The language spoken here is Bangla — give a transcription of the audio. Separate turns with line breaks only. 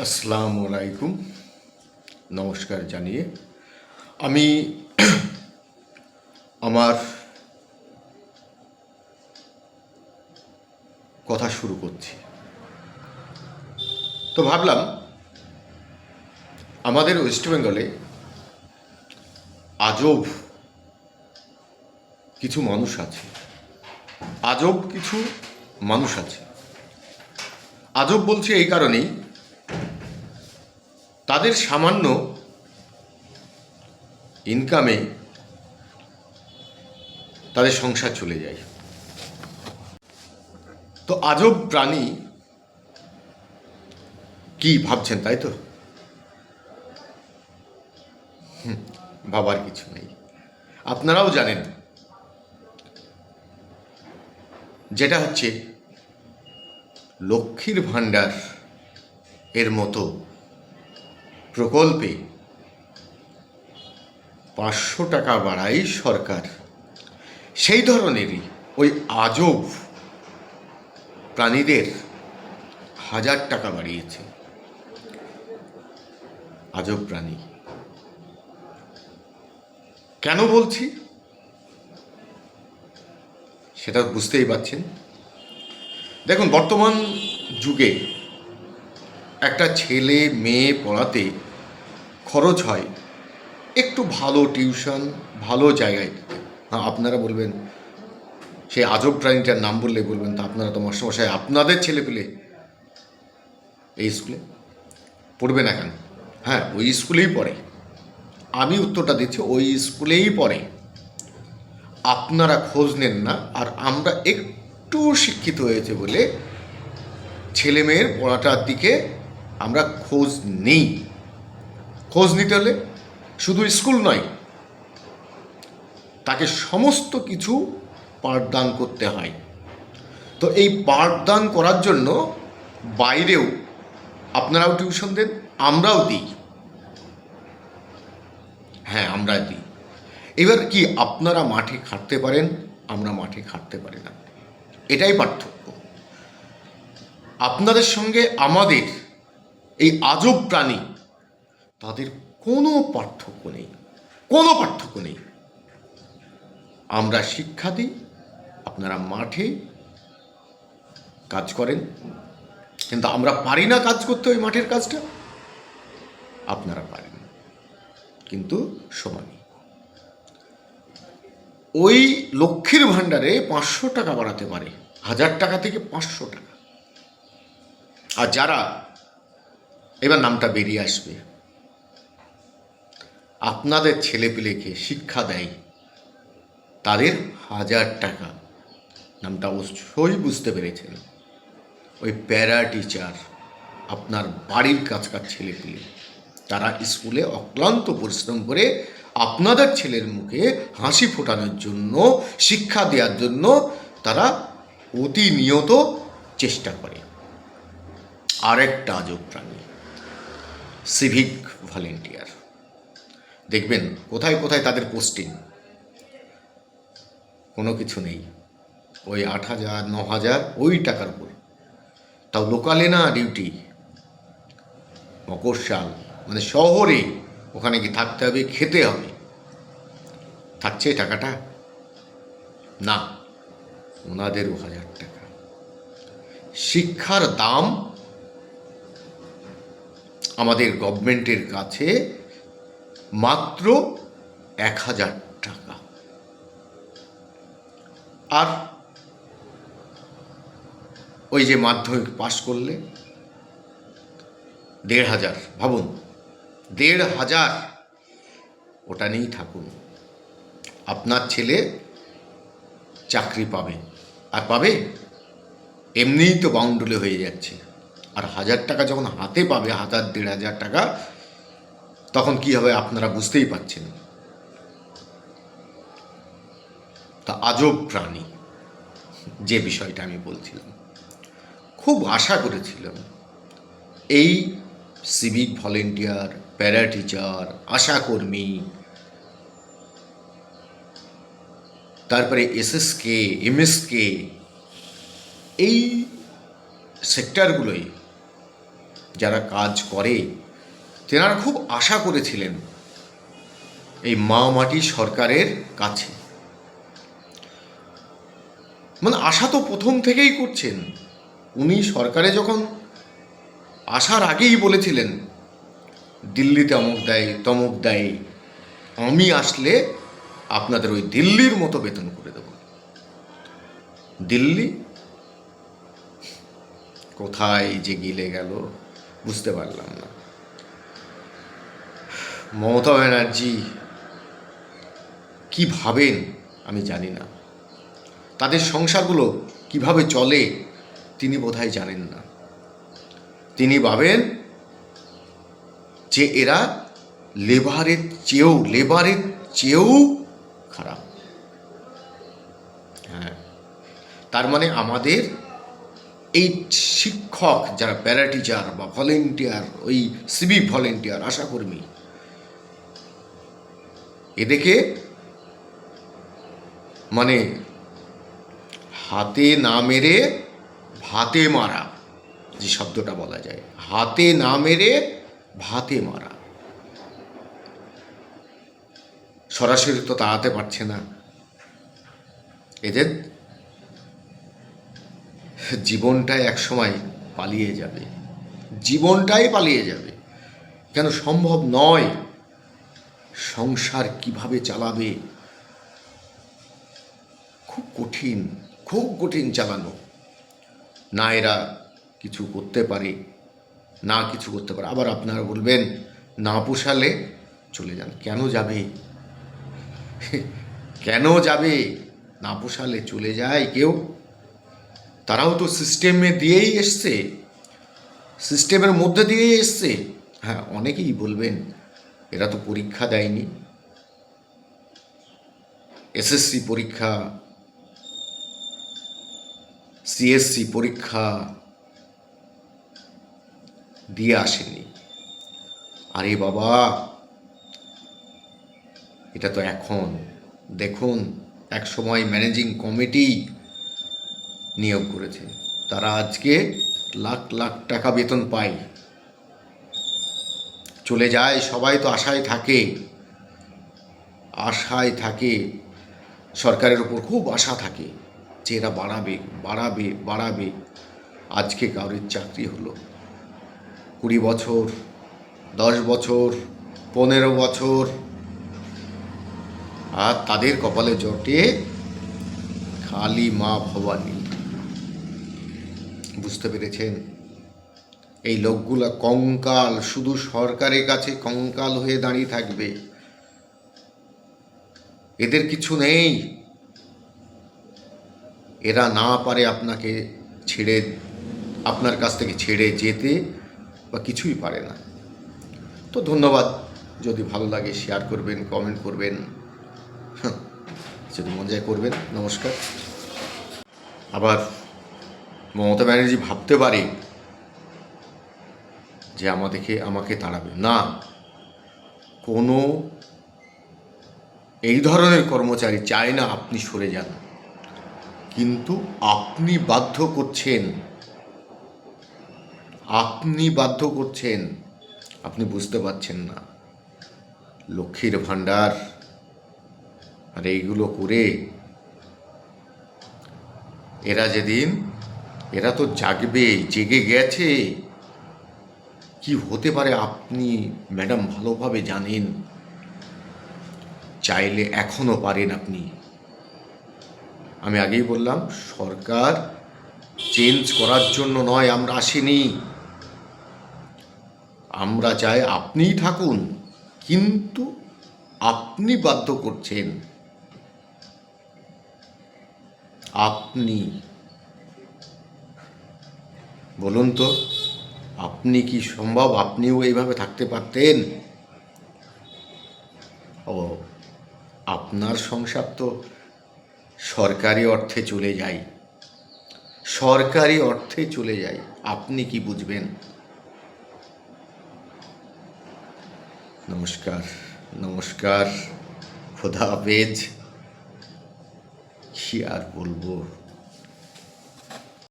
আসসালামু আলাইকুম। নমস্কার জানিয়ে আমি আমার কথা শুরু করছি। তো ভাবলাম আমাদের ওয়েস্ট বেঙ্গলে আজব কিছু মানুষ আছে। আজব কিছু মানুষ আছে। আজব বলছি এই কারণেই তাদের সামান্য ইনকামে তাদের সংসার চলে যায়। তো আজব প্রাণী কি ভাবছেন তাই তো? ভাবার কিছু নেই। আপনারাও জানেন যেটা হচ্ছে লক্ষ্মীর ভাণ্ডার এর মতো প্রকল্পে পাঁচশো টাকা বাড়াই সরকার। সেই ধরনেরই ওই আজব প্রাণীদের হাজার টাকা বাড়িয়েছে। আজব প্রাণী। কেন বলছি? সেটা বুঝতেই পারছেন। দেখুন, বর্তমান যুগে একটা ছেলে মেয়ে পড়াতে খরচ হয় একটু ভালো টিউশন, ভালো জায়গায়। হ্যাঁ আপনারা বলবেন সেই আজব প্রাণীটার নাম বললে বলবেন, তা আপনারা তো মাস্টারমশাই আপনাদের ছেলে পেলে এই স্কুলে পড়বে না কেন? হ্যাঁ ওই স্কুলেই পড়ে। আমি উত্তরটা দিচ্ছি, ওই স্কুলেই পড়ে। আপনারা খোঁজ নেন না, আর আমরা একটু শিক্ষিত হয়েছে বলে ছেলে মেয়ের পড়াটার দিকে আমরা খোঁজ নেই। খোঁজ নিতে হলে শুধু স্কুল নয়, তাকে সমস্ত কিছু পাঠদান করতে হয়। তো এই পাঠদান করার জন্য বাইরেও আপনারাও টিউশন দেন, আমরাও দিই। হ্যাঁ আমরা দিই। এবার কি আপনারা মাঠে খাটতে পারেন, আমরা মাঠে খাটতে পারি না। এটাই পার্থক্য। আপনাদের সঙ্গে আমাদের এই আজব প্রাণী, তাদের কোনো পার্থক্য নেই, কোনো পার্থক্য নেই। আমরা শিক্ষা দিই, আপনারা মাঠে কাজ করেন, কিন্তু আমরা পারি না কাজ করতে ওই মাঠের কাজটা। আপনারা পারেন কিন্তু সমানই ওই লক্ষ্মীর ভাণ্ডারে পাঁচশো টাকা বাড়াতে পারে, হাজার টাকা থেকে পাঁচশো টাকা। আর যারা এবার নামটা বেরিয়ে আসবে। আপনাদের ছেলেপিলেকে শিক্ষা দেয়। তাদের হাজার টাকা। নামটা অবশ্যই বুঝতে পেরেছেন। ওই প্যারা টিচার, আপনার বাড়ির কাছকার ছেলেপিলে। তারা স্কুলে অক্লান্ত পরিশ্রম করে আপনাদের ছেলের মুখে হাসি ফোটানোর জন্য, শিক্ষা দেওয়ার জন্য তারা প্রতিনিয়ত চেষ্টা করে। আরেকটা আজব প্রাণী। Civic volunteer. দেখবেন, কোথায় কোথায় তাদের পোস্টিং। কোনো কিছু নেই। ওই আট হাজার, ন হাজার, ওই টাকার উপর। তাও লোকালে না ডিউটি? মকরশাল মানে শহরে ওখানে কি থাকতে হবে, খেতে হবে। থাকছে টাকাটা? না। ওনাদেরও হাজার টাকা। শিক্ষার দাম আমাদের গভর্নমেন্টের কাছে মাত্র এক হাজার টাকা। আর ওই যে মাধ্যমিক পাশ করলে দেড় হাজার, ভাবুন, দেড় হাজার ওটা নিয়েই থাকুন। আপনার ছেলে চাকরি পাবে, আর পাবে? এমনিই তো বাউন্ডুলে হয়ে যাচ্ছে। আর হাজার টাকা যখন হাতে পাবে, হাজার, দেড় হাজার টাকা, তখন কি হবে আপনারা বুঝতেই পারছেন। তা আজব প্রাণী, যে বিষয়টা আমি বলছিলাম। খুব আশা করেছিলাম। এই সিভিক ভলেন্টিয়ার প্যারা টিচার আশাকর্মী তারপরে এসএসকে, এমএসকে, এই সেক্টরগুলোই যারা কাজ করে, তেনারা খুব আশা করেছিলেন এই মা মাটি সরকারের কাছে। মানে আশা তো প্রথম থেকেই করছেন। উনি সরকারে যখন আসার আগেই বলেছিলেন, দিল্লিতে অমুক দেয়, তমুক দেয়, আমি আসলে আপনাদের ওই দিল্লির মতো বেতন করে দেব। দিল্লি কোথায় যে গিলে গেল? বুঝতে পারলাম না। মমতা ব্যানার্জি কি ভাবেন আমি জানি না। তাদের সংসারগুলো কীভাবে চলে তিনি বোধহয় জানেন না। তিনি ভাবেন যে এরা লেবারের চেয়েও লেবারের চেয়েও খারাপ। হ্যাঁ তার মানে আমাদের এই শিক্ষক যারা প্যারা টিচার বা ভলেন্টিয়ার, ওই সিভিক ভলেন্টিয়ার, আশাকর্মী, এদেরকে মানে হাতে না মেরে ভাতে মারা, যে শব্দটা বলা যায়। হাতে না মেরে ভাতে মারা। সরাসরি তো তাড়াতে পারছে না। এদের জীবনটাই একসময় পালিয়ে যাবে। জীবনটাই পালিয়ে যাবে। কেন সম্ভব নয়? সংসার কীভাবে চালাবে? খুব কঠিন খুব কঠিন চালানো। না এরা কিছু করতে পারে, না কিছু করতে পারে। আবার আপনারা বলবেন, না পোষালে চলে যান। কেন যাবে? কেন যাবে? না পোষালে চলে যায় কেউ? তারাও তো সিস্টেমে দিয়েই এসছে। সিস্টেমের মধ্যে দিয়েই এসছে। হ্যাঁ অনেকেই বলবেন, এরা তো পরীক্ষা দেয়নি। এসএসসি পরীক্ষা সিএসসি পরীক্ষা দিয়ে আসেনি। আরে বাবা, এটা তো এখন। দেখুন, এক সময় ম্যানেজিং কমিটি নিয়োগ করেছে। তারা আজকে লাখ লাখ টাকা বেতন পায়। চলে যায়, সবাই তো আশায় থাকে। আশায় থাকে। সরকারের উপর খুব আশা থাকে যে এরা বাড়াবে বাড়াবে বাড়াবে। আজকে কারোর চাকরি হলো। কুড়ি বছর, দশ বছর, পনেরো বছর, আর তাদের কপালে জটে খালি মা ভবানী। বুঝতে পেরেছেন? এই লোকগুলা কঙ্কাল শুধু সরকারের কাছে কঙ্কাল হয়ে দাঁড়িয়ে থাকবে। এদের কিছু নেই। এরা না পারে আপনাকে ছেড়ে আপনার কাছ থেকে ছেড়ে যেতে বা কিছুই পারে না। তো ধন্যবাদ। যদি ভালো লাগে শেয়ার করবেন কমেন্ট করবেন। হ্যাঁ, যদি মজায় করবেন নমস্কার। আবার মমতা ব্যানার্জি ভাবতে পারে যে আমাদেরকে, আমাকে তাড়াবে। না। কোনো এই ধরনের কর্মচারী চায় না আপনি সরে যান। কিন্তু আপনি বাধ্য করছেন। আপনি বাধ্য করছেন। আপনি বুঝতে পারছেন না। লক্ষ্মীর ভাণ্ডার আর এইগুলো করে এরা যেদিন এরা তো জাগবে, জেগে গেছে। কি হতে পারে আপনি ম্যাডাম ভালোভাবে জানেন? চাইলে এখনও পারেন আপনি। আমি আগেই বললাম, সরকার চেঞ্জ করার জন্য নয়, আমরা আসিনি। আমরা চাই আপনিই থাকুন, কিন্তু আপনি বাধ্য করছেন। আপনি বলুন তো, আপনি কি সম্ভব আপনিও এইভাবে থাকতে পারতেন? ও, আপনার সংসার তো সরকারি অর্থে চলে যায়। সরকারি অর্থে চলে যায়, আপনি কি বুঝবেন? নমস্কার নমস্কার, খোদা হাফেজ। কি আর বলব?